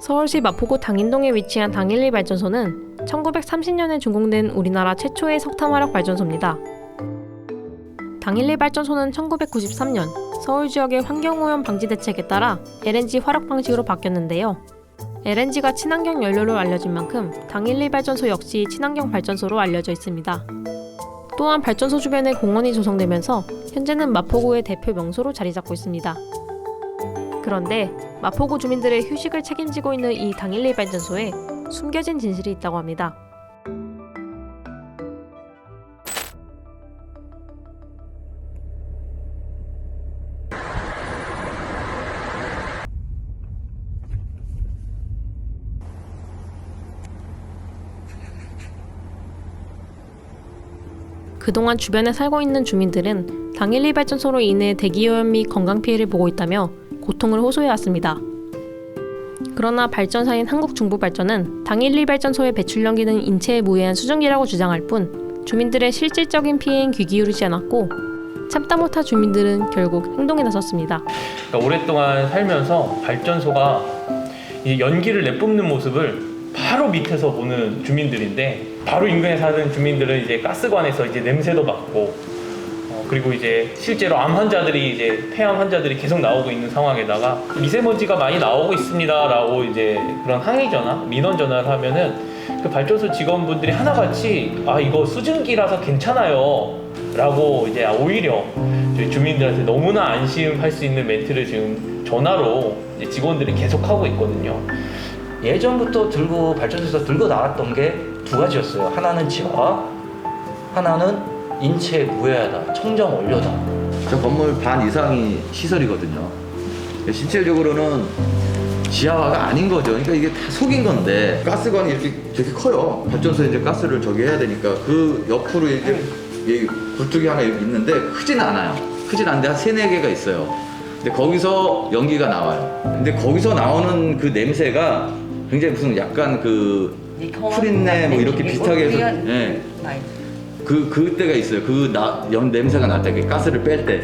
서울시 마포구 당인동에 위치한 당일리 발전소는 1930년에 준공된 우리나라 최초의 석탄 화력 발전소입니다. 당일리 발전소는 1993년 서울 지역의 환경오염 방지 대책에 따라 LNG 화력 방식으로 바뀌었는데요. LNG가 친환경 연료로 알려진 만큼 당일리 발전소 역시 친환경 발전소로 알려져 있습니다. 또한 발전소 주변에 공원이 조성되면서 현재는 마포구의 대표 명소로 자리 잡고 있습니다. 그런데 마포구 주민들의 휴식을 책임지고 있는 이 당일리 발전소에 숨겨진 진실이 있다고 합니다. 그동안 주변에 살고 있는 주민들은 당일리 발전소로 인해 대기오염 및 건강 피해를 보고 있다며 고통을 호소해왔습니다. 그러나 발전사인 한국중부발전은 당일리 발전소의 배출 연기는 인체에 무해한 수증기라고 주장할 뿐 주민들의 실질적인 피해엔 귀 기울이지 않았고 참다 못한 주민들은 결국 행동에 나섰습니다. 그러니까 오랫동안 살면서 발전소가 이 연기를 내뿜는 모습을 바로 밑에서 보는 주민들인데 바로 인근에 사는 주민들은 이제 가스관에서 이제 냄새도 맡고 어, 그리고 이제 실제로 암 환자들이 이제 폐암 환자들이 계속 나오고 있는 상황에다가 미세먼지가 많이 나오고 있습니다라고 이제 그런 항의 전화, 민원 전화를 하면은 그 발전소 직원분들이 하나같이 아 이거 수증기라서 괜찮아요라고 이제 오히려 저희 주민들한테 너무나 안심할 수 있는 멘트를 지금 전화로 이제 직원들이 계속 하고 있거든요. 예전부터 들고 발전소에서 들고 나왔던 게 두 가지였어요. 하나는 지하, 하나는 인체에 무해하다, 청정 원료다. 저 건물 반 이상이 시설이거든요. 실질적으로는 지하화가 아닌 거죠. 그러니까 이게 다 속인 건데 가스관이 이렇게 되게 커요. 발전소에 이제 가스를 저기 해야 되니까 그 옆으로 이렇게 이 굴뚝이 하나 이렇게 있는데 크진 않아요. 크진 않은데 한 세네 개가 있어요. 근데 거기서 연기가 나와요. 근데 거기서 나오는 그 냄새가 굉장히 무슨 약간 그 푸린내 뭐 이렇게 비슷하게 해서 예. 그 그때가 있어요. 그연 냄새가 날 때, 그 가스를 뺄 때.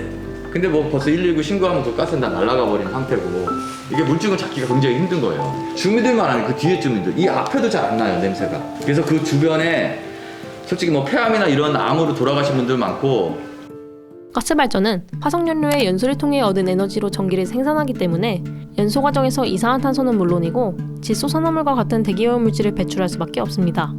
근데 뭐 벌써 119 신고하면 그 가스는 다 날아가 버린 상태고 이게 물증을 찾기가 굉장히 힘든 거예요. 주민들만 아니고 그 뒤에 주민들, 이 앞에도 잘 안 나요 냄새가. 그래서 그 주변에 솔직히 뭐 폐암이나 이런 암으로 돌아가신 분들 많고 가스 발전은 화석연료의 연소를 통해 얻은 에너지로 전기를 생산하기 때문에 연소 과정에서 이산화탄소는 물론이고 질소산화물과 같은 대기오염 물질을 배출할 수밖에 없습니다.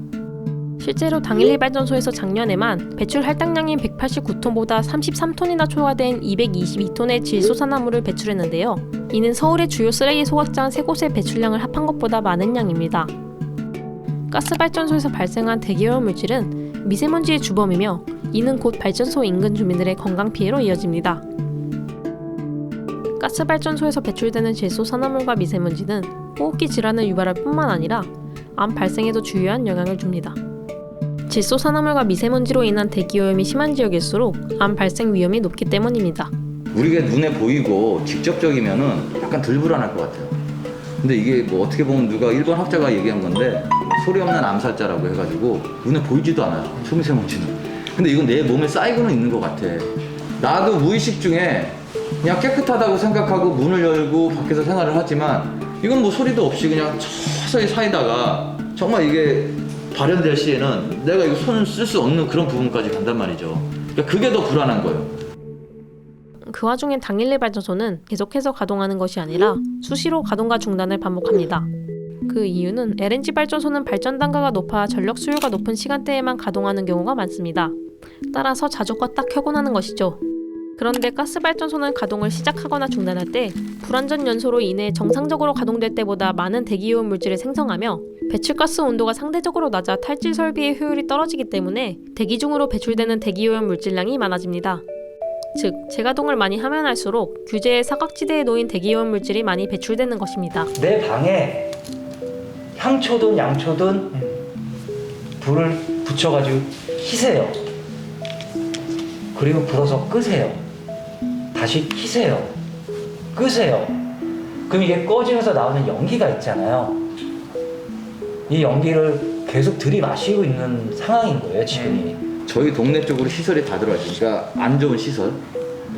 실제로 당일리 발전소에서 작년에만 배출 할당량이 189톤보다 33톤이나 초과된 222톤의 질소산화물을 배출했는데요. 이는 서울의 주요 쓰레기 소각장 세 곳의 배출량을 합한 것보다 많은 양입니다. 가스 발전소에서 발생한 대기오염 물질은 미세먼지의 주범이며 이는 곧 발전소 인근 주민들의 건강 피해로 이어집니다. 가스 발전소에서 배출되는 질소 산화물과 미세먼지는 호흡기 질환을 유발할 뿐만 아니라 암 발생에도 주요한 영향을 줍니다. 질소 산화물과 미세먼지로 인한 대기오염이 심한 지역일수록 암 발생 위험이 높기 때문입니다. 우리가 눈에 보이고 직접적이면은 약간 덜 불안할 것 같아요. 근데 이게 뭐 어떻게 보면 누가 일본 학자가 얘기한 건데 소리 없는 암살자라고 해가지고 눈에 보이지도 않아요. 초미세먼지는. 근데 이건 내 몸에 쌓이고는 있는 것 같아. 나도 무의식 중에 그냥 깨끗하다고 생각하고 문을 열고 밖에서 생활을 하지만 이건 뭐 소리도 없이 그냥 서서히 사이다가 정말 이게 발현될 시에는 내가 이거 손을 쓸 수 없는 그런 부분까지 간단 말이죠. 그러니까 그게 더 불안한 거예요. 그 와중에 당일리 발전소는 계속해서 가동하는 것이 아니라 수시로 가동과 중단을 반복합니다. 그 이유는 LNG 발전소는 발전 단가가 높아 전력 수요가 높은 시간대에만 가동하는 경우가 많습니다. 따라서 자주과 딱 켜고 나는 것이죠. 그런데 가스 발전소는 가동을 시작하거나 중단할 때 불완전 연소로 인해 정상적으로 가동될 때보다 많은 대기오염 물질을 생성하며 배출가스 온도가 상대적으로 낮아 탈질 설비의 효율이 떨어지기 때문에 대기 중으로 배출되는 대기오염 물질량이 많아집니다. 즉, 재가동을 많이 하면 할수록 규제의 사각지대에 놓인 대기오염 물질이 많이 배출되는 것입니다. 내 방에 향초든 양초든 불을 붙여가지고 희세요. 그리고 불어서 끄세요. 다시 키세요. 끄세요. 그럼 이게 꺼지면서 나오는 연기가 있잖아요. 이 연기를 계속 들이마시고 있는 상황인 거예요, 지금이. 저희 동네 쪽으로 시설이 다 들어와 있으니까 안 좋은 시설,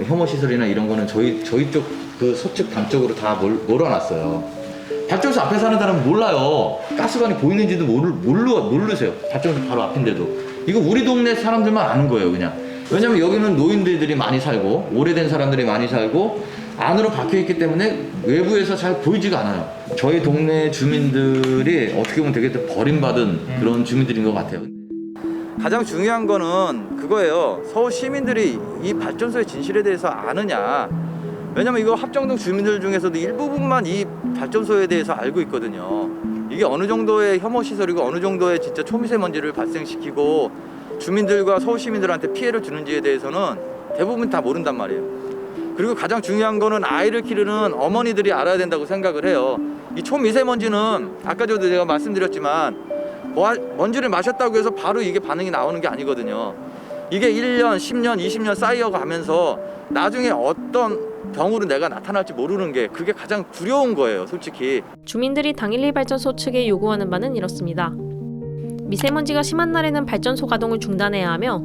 혐오 시설이나 이런 거는 저희 저희 쪽 그 서측 단 쪽으로 다 몰, 몰아놨어요. 발전소 앞에 사는 사람은 몰라요. 가스관이 보이는지도 모르, 모르, 모르세요. 발전소 바로 앞인데도. 이거 우리 동네 사람들만 아는 거예요, 그냥. 왜냐면 여기는 노인들이 많이 살고, 오래된 사람들이 많이 살고, 안으로 박혀 있기 때문에 외부에서 잘 보이지가 않아요. 저희 동네 주민들이 어떻게 보면 되게 버림받은 그런 주민들인 것 같아요. 가장 중요한 거는 그거예요. 서울 시민들이 이 발전소의 진실에 대해서 아느냐. 왜냐면 이거 합정동 주민들 중에서도 일부분만 이 발전소에 대해서 알고 있거든요. 이게 어느 정도의 혐오 시설이고 어느 정도의 진짜 초미세먼지를 발생시키고 주민들과 서울 시민들한테 피해를 주는지에 대해서는 대부분 다 모른단 말이에요. 그리고 가장 중요한 거는 아이를 기르는 어머니들이 알아야 된다고 생각을 해요. 이 초미세먼지는 아까 저도 제가 말씀드렸지만 뭐- 먼지를 마셨다고 해서 바로 이게 반응이 나오는 게 아니거든요. 이게 1년, 10년, 20년 쌓여 가면서 나중에 어떤 병으로 내가 나타날지 모르는 게 그게 가장 두려운 거예요, 솔직히. 주민들이 당일리 발전소 측에 요구하는 바는 이렇습니다. 미세먼지가 심한 날에는 발전소 가동을 중단해야 하며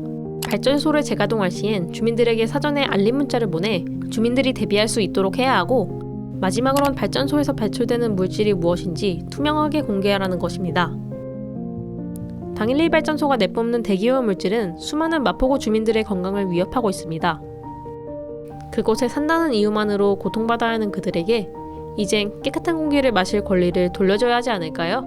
발전소를 재가동할 시엔 주민들에게 사전에 알림 문자를 보내 주민들이 대비할 수 있도록 해야 하고 마지막으론 발전소에서 배출되는 물질이 무엇인지 투명하게 공개하라는 것입니다. 당일리 발전소가 내뿜는 대기오염 물질은 수많은 마포구 주민들의 건강을 위협하고 있습니다. 그곳에 산다는 이유만으로 고통받아야 하는 그들에게 이젠 깨끗한 공기를 마실 권리를 돌려줘야 하지 않을까요?